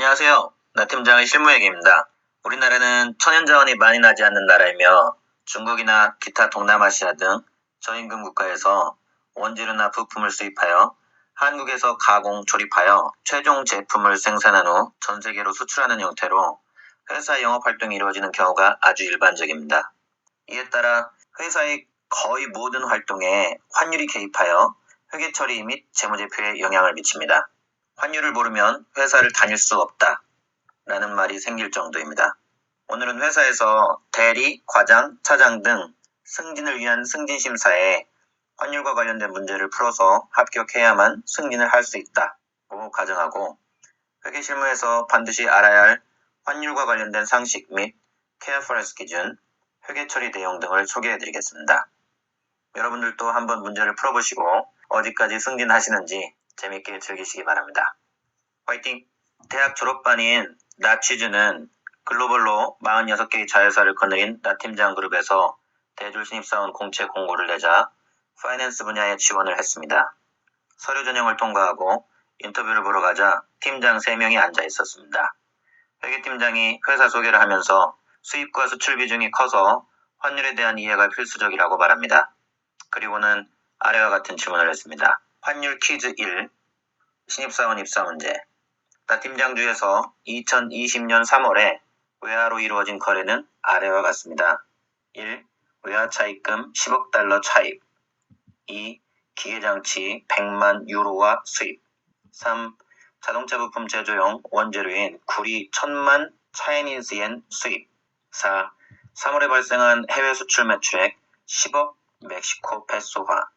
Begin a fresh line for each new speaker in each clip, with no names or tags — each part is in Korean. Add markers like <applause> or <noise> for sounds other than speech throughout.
안녕하세요. 나 팀장의 실무얘기입니다. 우리나라는 천연자원이 많이 나지 않는 나라이며 중국이나 기타 동남아시아 등 저임금 국가에서 원재료나 부품을 수입하여 한국에서 가공, 조립하여 최종 제품을 생산한 후 전 세계로 수출하는 형태로 회사 영업 활동이 이루어지는 경우가 아주 일반적입니다. 이에 따라 회사의 거의 모든 활동에 환율이 개입하여 회계 처리 및 재무제표에 영향을 미칩니다. 환율을 모르면 회사를 다닐 수 없다. 라는 말이 생길 정도입니다. 오늘은 회사에서 대리, 과장, 차장 등 승진을 위한 승진 심사에 환율과 관련된 문제를 풀어서 합격해야만 승진을 할 수 있다고 가정하고 회계 실무에서 반드시 알아야 할 환율과 관련된 상식 및 케어퍼레스 기준, 회계 처리 내용 등을 소개해 드리겠습니다. 여러분들도 한번 문제를 풀어보시고 어디까지 승진하시는지 재밌게 즐기시기 바랍니다. 화이팅! 대학 졸업반인 나취즈는 글로벌로 46개의 자회사를 거느린 나팀장 그룹에서 대졸 신입사원 공채 공고를 내자 파이낸스 분야에 지원을 했습니다. 서류 전형을 통과하고 인터뷰를 보러 가자 팀장 3명이 앉아 있었습니다. 회계팀장이 회사 소개를 하면서 수입과 수출 비중이 커서 환율에 대한 이해가 필수적이라고 말합니다. 그리고는 아래와 같은 질문을 했습니다. 환율 퀴즈 1. 신입사원 입사 문제. 나 팀장주에서 2020년 3월에 외화로 이루어진 거래는 아래와 같습니다. 1. 외화 차입금 10억 달러 차입 2. 기계장치 100만 유로와 수입 3. 자동차 부품 제조용 원재료인 구리 1000만 차이니즈엔 수입 4. 3월에 발생한 해외 수출 매출액 10억 멕시코 페소화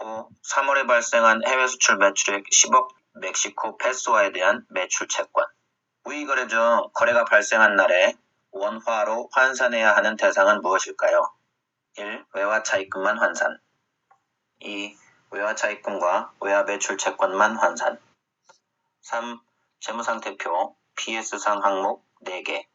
5. 3월에 발생한 해외 수출 매출액 10억 멕시코 페소화에 대한 매출 채권 우위 거래 중 거래가 발생한 날에 원화로 환산해야 하는 대상은 무엇일까요? 1. 외화 차입금만 환산 2. 외화 차입금과 외화 매출 채권만 환산 3. 재무상태표 PS상 항목 4개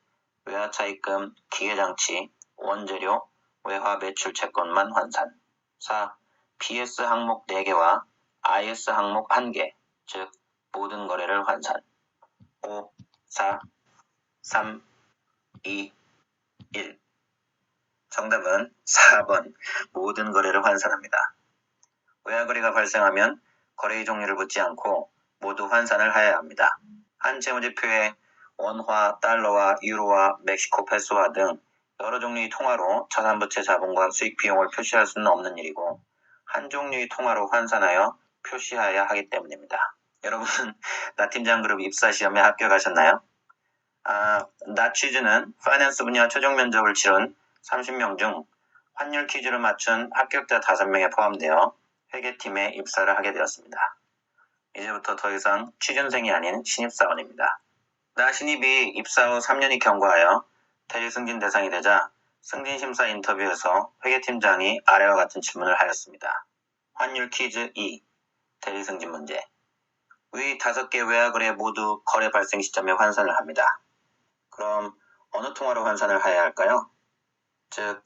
외화 차입금, 기계장치, 원재료, 외화 매출 채권만 환산 4. PS 항목 4개와 IS 항목 1개, 즉 모든 거래를 환산 5. 4, 3, 2, 1 정답은 4번 모든 거래를 환산합니다. 외화 거래가 발생하면 거래의 종류를 묻지 않고 모두 환산을 하여야 합니다. 한 재무제표에 원화, 달러와 유로와 멕시코 페소화 등 여러 종류의 통화로 자산부채 자본과 수익 비용을 표시할 수는 없는 일이고 한 종류의 통화로 환산하여 표시해야 하기 때문입니다. 여러분, <laughs> 나팀장 그룹 입사 시험에 합격하셨나요? 아, 나취즈는 파이낸스 분야 최종 면접을 치른 30명 중 환율 퀴즈를 맞춘 합격자 5명에 포함되어 회계팀에 입사를 하게 되었습니다. 이제부터 더 이상 취준생이 아닌 신입사원입니다. 나 신입이 입사 후 3년이 경과하여 대리 승진 대상이 되자 승진 심사 인터뷰에서 회계팀장이 아래와 같은 질문을 하였습니다. 환율 퀴즈 2 대리 승진 문제 위 다섯 개 외화 거래 모두 거래 발생 시점에 환산을 합니다. 그럼 어느 통화로 환산을 해야 할까요? 즉,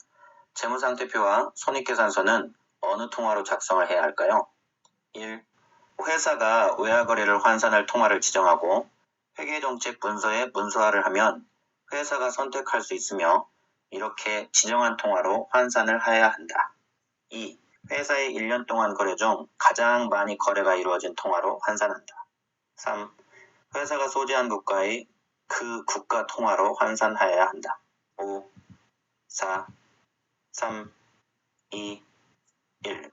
재무상태표와 손익계산서는 어느 통화로 작성을 해야 할까요? 1. 회사가 외화 거래를 환산할 통화를 지정하고 회계정책 문서에 문서화를 하면 회사가 선택할 수 있으며 이렇게 지정한 통화로 환산을 해야 한다. 2. 회사의 1년 동안 거래 중 가장 많이 거래가 이루어진 통화로 환산한다. 3. 회사가 소재한 국가의 그 국가 통화로 환산하여야 한다. 5. 4. 3. 2. 1.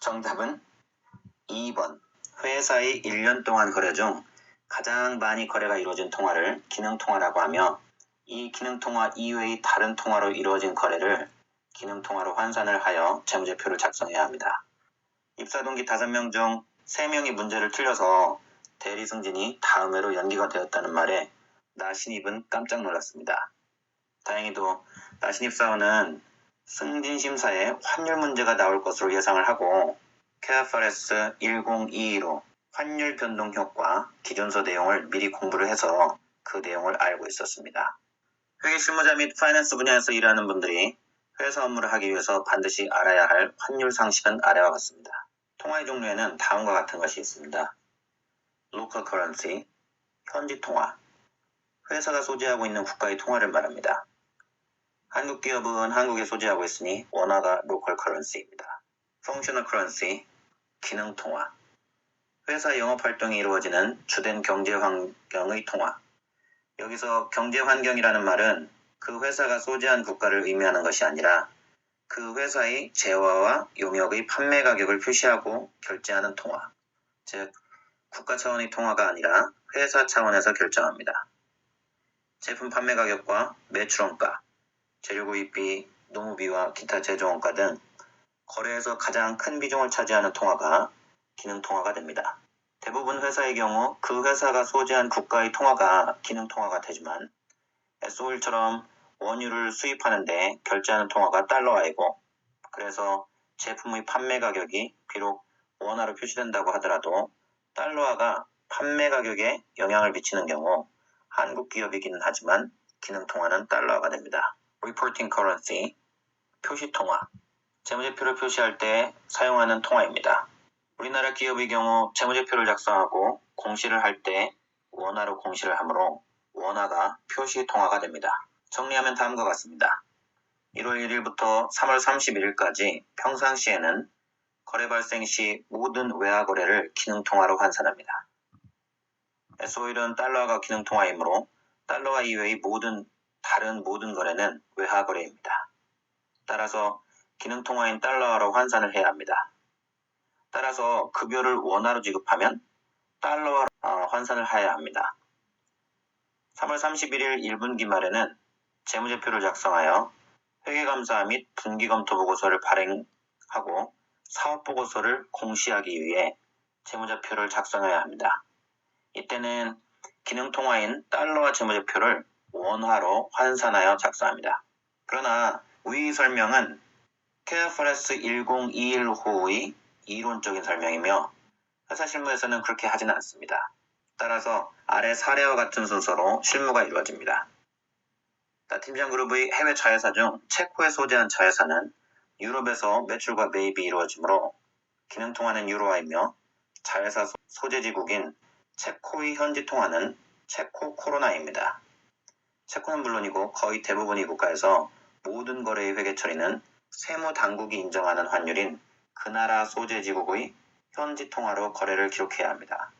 정답은 2번. 회사의 1년 동안 거래 중 가장 많이 거래가 이루어진 통화를 기능통화라고 하며 이 기능통화 이외의 다른 통화로 이루어진 거래를 기능통화로 환산을 하여 재무제표를 작성해야 합니다. 입사 동기 5명 중 3명이 문제를 틀려서 대리 승진이 다음 해로 연기가 되었다는 말에 나신입은 깜짝 놀랐습니다. 다행히도 나신입사원은 승진 심사에 환율 문제가 나올 것으로 예상을 하고 케아파레스 1022로 환율 변동 효과 기존서 내용을 미리 공부를 해서 그 내용을 알고 있었습니다. 회계 실무자 및 파이낸스 분야에서 일하는 분들이 회사 업무를 하기 위해서 반드시 알아야 할 환율 상식은 아래와 같습니다. 통화의 종류에는 다음과 같은 것이 있습니다. local currency, 현지 통화. 회사가 소지하고 있는 국가의 통화를 말합니다. 한국 기업은 한국에 소지하고 있으니 원화가 로컬 커런시입니다. 펑셔널 커런시, 기능 통화. 회사 영업 활동이 이루어지는 주된 경제 환경의 통화. 여기서 경제 환경이라는 말은 그 회사가 소지한 국가를 의미하는 것이 아니라 그 회사의 재화와 용역의 판매 가격을 표시하고 결제하는 통화. 즉, 국가 차원의 통화가 아니라 회사 차원에서 결정합니다. 제품 판매 가격과 매출원가, 재료 구입비, 노무비와 기타 제조원가 등 거래에서 가장 큰 비중을 차지하는 통화가 기능 통화가 됩니다. 대부분 회사의 경우 그 회사가 소지한 국가의 통화가 기능 통화가 되지만 SO일처럼 원유를 수입하는데 결제하는 통화가 달러화이고 그래서 제품의 판매 가격이 비록 원화로 표시된다고 하더라도 달러화가 판매 가격에 영향을 미치는 경우 한국 기업이기는 하지만 기능 통화는 달러화가 됩니다. Reporting Currency 표시 통화 재무제표를 표시할 때 사용하는 통화입니다. 우리나라 기업의 경우 재무제표를 작성하고 공시를 할 때 원화로 공시를 하므로 원화가 표시 통화가 됩니다. 정리하면 다음과 같습니다. 1월 1일부터 3월 31일까지 평상시에는 거래 발생 시 모든 외화 거래를 기능통화로 환산합니다. SO일은 달러화가 기능통화이므로 달러화 이외의 모든 다른 모든 거래는 외화 거래입니다. 따라서 기능통화인 달러화로 환산을 해야 합니다. 따라서 급여를 원화로 지급하면 달러화 어, 환산을 해야 합니다. 3월 31일 1분기 말에는 재무제표를 작성하여 회계감사 및 분기검토 보고서를 발행하고 사업보고서를 공시하기 위해 재무제표를 작성해야 합니다. 이때는 기능통화인 달러화 재무제표를 원화로 환산하여 작성합니다. 그러나 위 설명은 KFRS 1021호의 이론적인 설명이며 회사 실무에서는 그렇게 하지는 않습니다. 따라서 아래 사례와 같은 순서로 실무가 이루어집니다. 팀장 그룹의 해외 자회사 중 체코에 소재한 자회사는 유럽에서 매출과 매입이 이루어지므로 기능 통화는 유로화이며 자회사 소재지국인 체코의 현지 통화는 체코 코로나입니다. 체코는 물론이고 거의 대부분의 국가에서 모든 거래의 회계 처리는 세무 당국이 인정하는 환율인 그 나라 소재지국의 현지 통화로 거래를 기록해야 합니다.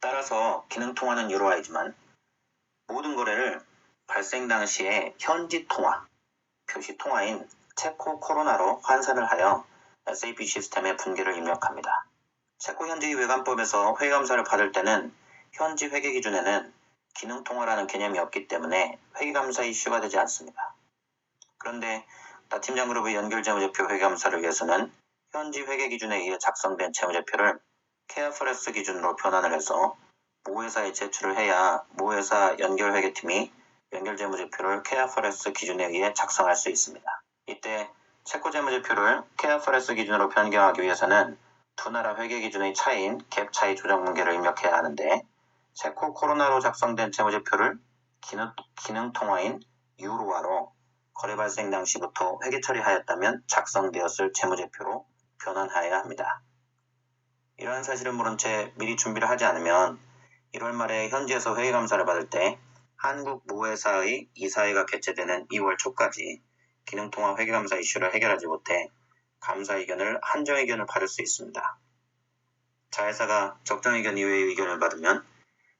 따라서 기능 통화는 유로화이지만 모든 거래를 발생 당시에 현지 통화, 표시 통화인 체코 코로나로 환산을 하여 SAP 시스템에 분기를 입력합니다. 체코 현지 외관법에서 회계감사를 받을 때는 현지 회계 기준에는 기능 통화라는 개념이 없기 때문에 회계감사 이슈가 되지 않습니다. 그런데 나팀장 그룹의 연결 재무제표 회계감사를 위해서는 현지 회계 기준에 의해 작성된 재무제표를 케어프레스 기준으로 변환을 해서 모회사에 제출을 해야 모회사 연결 회계팀이 연결재무제표를 케어프레스 기준에 의해 작성할 수 있습니다. 이때 체코 재무제표를 케어프레스 기준으로 변경하기 위해서는 두 나라 회계 기준의 차이인 갭 차이 조정 문제를 입력해야 하는데 체코 코로나로 작성된 재무제표를 기능, 기능 통화인 유로화로 거래 발생 당시부터 회계 처리하였다면 작성되었을 재무제표로 변환하여야 합니다. 이러한 사실을 모른 채 미리 준비를 하지 않으면 1월 말에 현지에서 회계 감사를 받을 때 한국 모회사의 이사회가 개최되는 2월 초까지 기능통화 회계감사 이슈를 해결하지 못해 감사 의견을 한정 의견을 받을 수 있습니다. 자회사가 적정 의견 이외의 의견을 받으면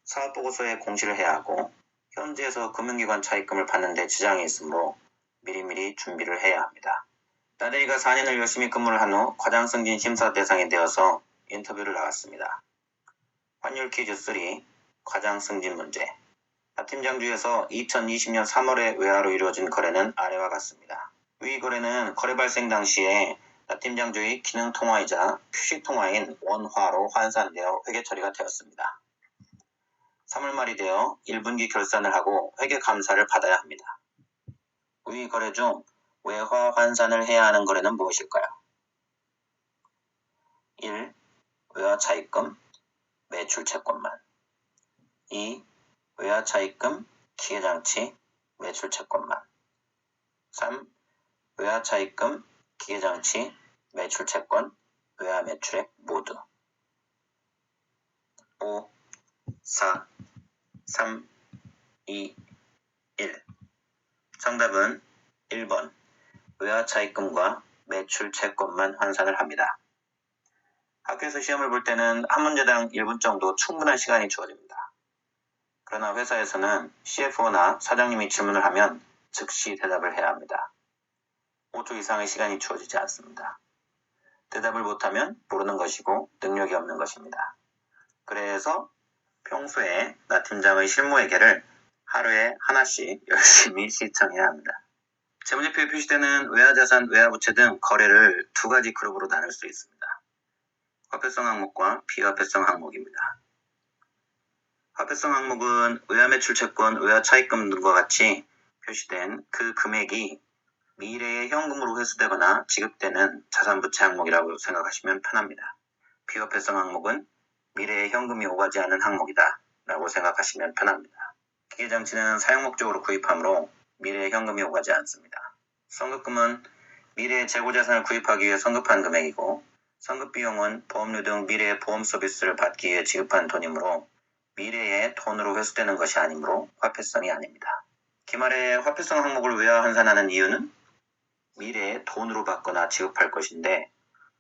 사업보고서에 공시를 해야 하고 현지에서 금융기관 차입금을 받는 데 지장이 있으므로 미리미리 준비를 해야 합니다. 나대리가 4년을 열심히 근무를 한 후 과장 승진 심사 대상이 되어서 인터뷰를 나갔습니다. 환율 퀴즈 3 과장 승진 문제 팀장주에서 2020년 3월에 외화로 이루어진 거래는 아래와 같습니다. 위 거래는 거래 발생 당시에 팀장주의 기능 통화이자 표식 통화인 원화로 환산되어 회계 처리가 되었습니다. 3월 말이 되어 1분기 결산을 하고 회계 감사를 받아야 합니다. 위 거래 중 외화 환산을 해야 하는 거래는 무엇일까요? 1. 외화 차입금, 매출 채권만 2. 외화 차입금, 기계장치, 매출 채권만 3. 외화 차입금, 기계장치, 매출 채권, 외화 매출액 모두 5. 4. 3, 2, 1. 정답은 1번. 외화 차입금과 매출 채권만 환산을 합니다. 학교에서 시험을 볼 때는 한 문제당 1분 정도 충분한 시간이 주어집니다. 그러나 회사에서는 CFO나 사장님이 질문을 하면 즉시 대답을 해야 합니다. 5초 이상의 시간이 주어지지 않습니다. 대답을 못하면 모르는 것이고 능력이 없는 것입니다. 그래서 평소에 나 팀장의 실무회계를 하루에 하나씩 열심히 <laughs> 시청해야 합니다. 재무제표에 표시되는 외화자산, 외화부채 등 거래를 두 가지 그룹으로 나눌 수 있습니다. 화폐성 항목과 비화폐성 항목입니다. 화폐성 항목은 외화매출 채권, 외화차입금 등과 같이 표시된 그 금액이 미래의 현금으로 회수되거나 지급되는 자산부채 항목이라고 생각하시면 편합니다. 비화폐성 항목은 미래의 현금이 오가지 않는 항목이다 라고 생각하시면 편합니다. 기계장치는 사용 목적으로 구입하므로 미래의 현금이 오가지 않습니다. 선급금은 미래의 재고자산을 구입하기 위해 선급한 금액이고 선급 비용은 보험료 등 미래의 보험 서비스를 받기 위해 지급한 돈이므로 미래의 돈으로 회수되는 것이 아니므로 화폐성이 아닙니다. 기말에 화폐성 항목을 외화 환산하는 이유는 미래에 돈으로 받거나 지급할 것인데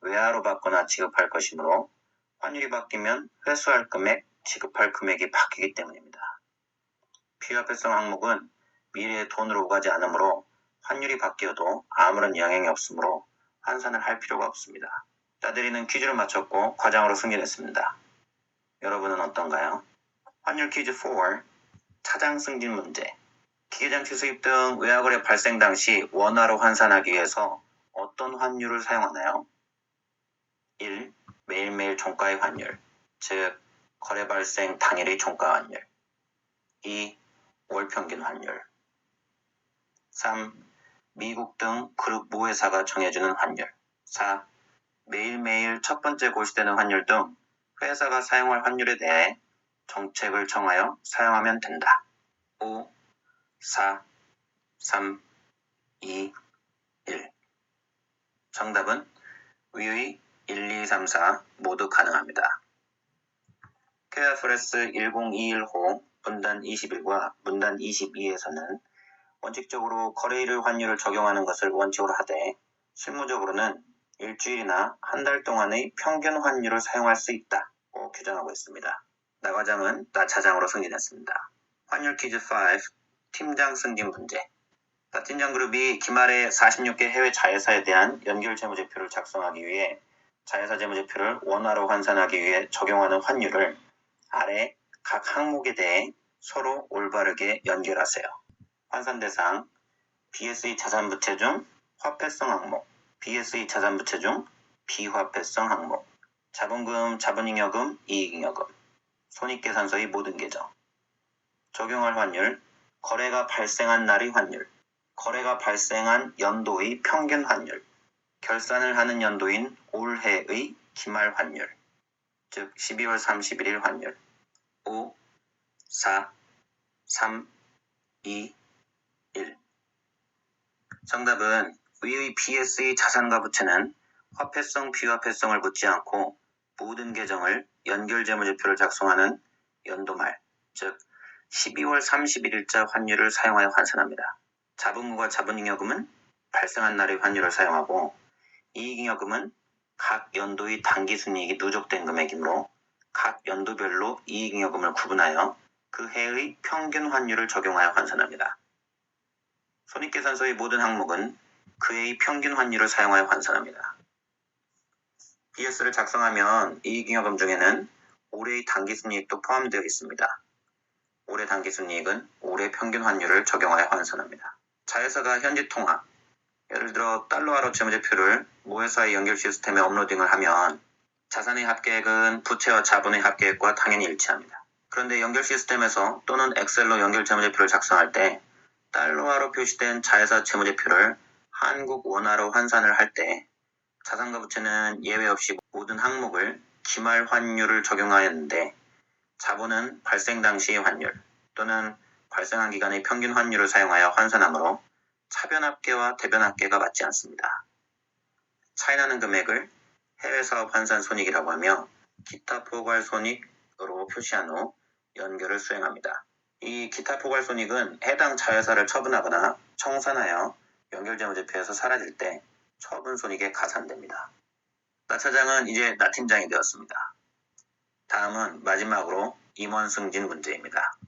외화로 받거나 지급할 것이므로 환율이 바뀌면 회수할 금액, 지급할 금액이 바뀌기 때문입니다. 비화폐성 항목은 미래의 돈으로 오가지 않으므로 환율이 바뀌어도 아무런 영향이 없으므로 환산을 할 필요가 없습니다. 따들이는 퀴즈를 맞췄고 과장으로 승진했습니다. 여러분은 어떤가요? 환율 퀴즈 4 차장 승진 문제 기계장치 수입 등 외화거래 발생 당시 원화로 환산하기 위해서 어떤 환율을 사용하나요? 1. 매일매일 종가의 환율, 즉 거래 발생 당일의 종가 환율 2. 월 평균 환율 3. 미국 등 그룹 모회사가 정해주는 환율 4. 매일매일 첫 번째 고시되는 환율 등 회사가 사용할 환율에 대해 정책을 정하여 사용하면 된다. 5, 4, 3, 2, 1. 정답은 위의 1, 2, 3, 4 모두 가능합니다. 케아프레스 1021호 분단 21과 문단 22에서는 원칙적으로 거래일 환율을 적용하는 것을 원칙으로 하되 실무적으로는 일주일이나 한 달 동안의 평균 환율을 사용할 수 있다고 규정하고 있습니다. 나 과장은 나 차장으로 승진했습니다. 환율 퀴즈 5 팀장 승진 문제 나 팀장 그룹이 기말에 46개 해외 자회사에 대한 연결 재무제표를 작성하기 위해 자회사 재무제표를 원화로 환산하기 위해 적용하는 환율을 아래 각 항목에 대해 서로 올바르게 연결하세요. 환산 대상 BSE 자산부채 중 화폐성 항목 BSE 자산부채 중 비화폐성 항목 자본금, 자본잉여금, 이익잉여금 손익계산서의 모든 계정. 적용할 환율 거래가 발생한 날의 환율 거래가 발생한 연도의 평균 환율 결산을 하는 연도인 올해의 기말 환율 즉 12월 31일 환율. 5, 4, 3, 2, 1 정답은 위의 PS의 자산과 부채는 화폐성, 비화폐성을 묻지 않고 모든 계정을 연결 재무제표를 작성하는 연도 말, 즉 12월 31일자 환율을 사용하여 환산합니다. 자본금과 자본잉여금은 발생한 날의 환율을 사용하고 이익잉여금은 각 연도의 당기순이익이 누적된 금액이므로 각 연도별로 이익잉여금을 구분하여 그 해의 평균 환율을 적용하여 환산합니다. 손익계산서의 모든 항목은 그의 평균 환율을 사용하여 환산합니다. BS를 작성하면 이익잉여금 중에는 올해의 당기순이익도 포함되어 있습니다. 올해 당기순이익은 올해 평균 환율을 적용하여 환산합니다. 자회사가 현지 통화, 예를 들어 달러화로 재무제표를 모회사의 연결 시스템에 업로딩을 하면 자산의 합계액은 부채와 자본의 합계액과 당연히 일치합니다. 그런데 연결 시스템에서 또는 엑셀로 연결 재무제표를 작성할 때 달러화로 표시된 자회사 재무제표를 한국 원화로 환산을 할 때 자산과 부채는 예외 없이 모든 항목을 기말 환율을 적용하였는데 자본은 발생 당시의 환율 또는 발생한 기간의 평균 환율을 사용하여 환산하므로 차변합계와 대변합계가 맞지 않습니다. 차이나는 금액을 해외사업 환산 손익이라고 하며 기타 포괄 손익으로 표시한 후 연결을 수행합니다. 이 기타 포괄 손익은 해당 자회사를 처분하거나 청산하여 연결재무제표에서 사라질 때 처분손익에 가산됩니다. 나 차장은 이제 나 팀장이 되었습니다. 다음은 마지막으로 임원 승진 문제입니다.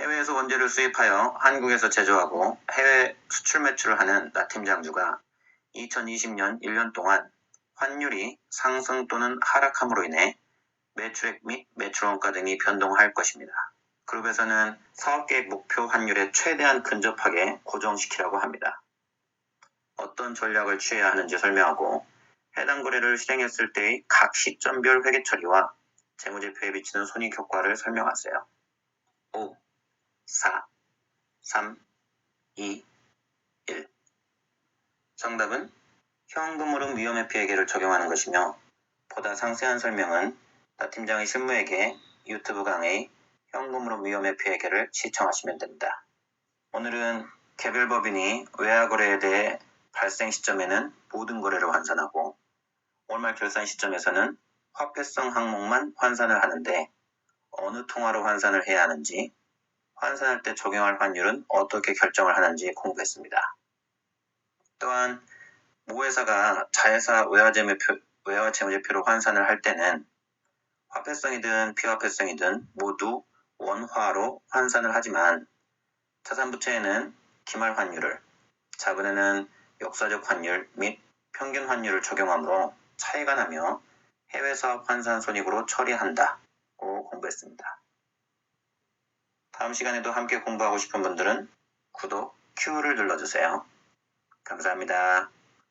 해외에서 원재를 수입하여 한국에서 제조하고 해외 수출 매출을 하는 나 팀장주가 2020년 1년 동안 환율이 상승 또는 하락함으로 인해 매출액 및 매출 원가 등이 변동할 것입니다. 그룹에서는 사업계획 목표 환율에 최대한 근접하게 고정시키라고 합니다. 어떤 전략을 취해야 하는지 설명하고 해당 거래를 실행했을 때의 각 시점별 회계 처리와 재무제표에 비치는 손익 효과를 설명하세요. 5, 4, 3, 2, 1 정답은 현금흐름 위험회피회계를 적용하는 것이며 보다 상세한 설명은 나 팀장의 실무회계 유튜브 강의 현금흐름 위험회피회계를 시청하시면 됩니다. 오늘은 개별 법인이 외화 거래에 대해 발생 시점에는 모든 거래를 환산하고 월말 결산 시점에서는 화폐성 항목만 환산을 하는데 어느 통화로 환산을 해야 하는지 환산할 때 적용할 환율은 어떻게 결정을 하는지 공부했습니다. 또한 모 회사가 자회사 외화재무표, 외화재무제표로 환산을 할 때는 화폐성이든 비화폐성이든 모두 원화로 환산을 하지만 자산부채에는 기말 환율을, 자본에는 역사적 환율 및 평균 환율을 적용하므로 차이가 나며 해외 사업 환산 손익으로 처리한다고 공부했습니다. 다음 시간에도 함께 공부하고 싶은 분들은 구독, Q를 눌러주세요. 감사합니다.